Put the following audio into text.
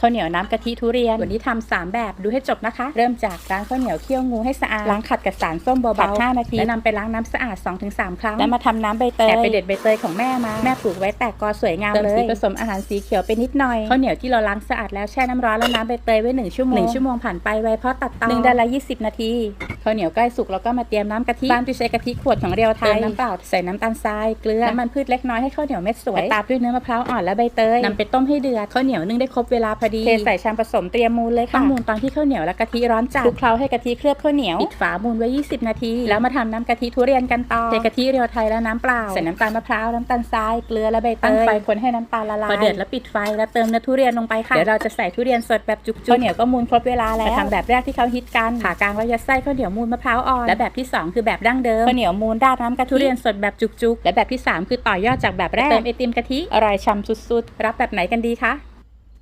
ข้าวเหนียวน้ำกะทิทุเรียน วันนี้ทำสามแบบดูให้จบนะคะ เริ่มจากล้างข้าวเหนียวเคี่ยวงูให้สะอาดล้างขัดกับสารส้มเบาๆผัด5นาทีแล้วนำไปล้างน้ำสะอาด 2-3 ครั้ง แล้วมาทำน้ำใบเตยแอบไปเด็ดใบเตยของแม่มาแม่ปลูกไว้แตกกอสวยงามเลยผสมอาหารสีเขียวไปนิดหน่อยข้าวเหนียวที่เราล้างสะอาดแล้วแช่น้ำร้อนแล้วน้ำใบเตยไว้1ชั่วโมง1ชั่วโมงผ่านไปไว้เพราะตัดเตานึ่งได้ละ20 นาที ข้าวเหนียวใกล้สุกเราก็มาเตรียมน้ำกะทิบ้านที่ใช้กะทิขวดของเรียวไทยเติมน้ำเปล่าใส่น้ำตาลทรายเกลือน้ำมันพืชเล็กน้อยให้ข้าวเหนียวเม็ดสวยตามด้วยเนื้อมะพร้าวอ่อนและใบเตยนำไปต้มให้เดือดข้าวเหนียวนึ่งได้ครบเวลาพอดีเทใส่ชามผสมเตรียมมูลเลยค่ะตั้งมูลตอนที่ข้าวเหนียวและกะทิร้อนจัดคลุกเคล้าให้กะทิเคลือบข้าวเหนียวปิดฝามูลไว้ 20 นาที แล้วมาทำน้ำกะทิทุเรียนกันต่อเทกะทิเรียวไทยและน้ำเปล่าใส่น้ำตาลมะพร้าวน้ำตาลทรายเกลือและใบเตยตั้งไฟคนให้น้ำตาลละลายพอเดือดแล้วปิดไฟแล้วเติมเนื้อทุเรียนลงไปค่ะเดี๋ยวเราจะใส่ทุเรียนสดแบบจุกๆข้าวเหนียวก็มูลครบเวลาแล้วมาทำแบบแรกที่เขาฮิตกันผ่ากลางเราจะใส่ข้าวเหนียวมูลมะพร้าวอ่อนและแบบที่สองคือแบบดั้งเดิมข้าวเหนียวมูลราดน้ำกะทิทุเรียนสดแบบจุกๆ และแบบที่สามคือต่อยอดจากแบบแรกเติมไอติมกะทิอร่อยฉ่ำสุดๆ รับแบบไหนกันดีคะ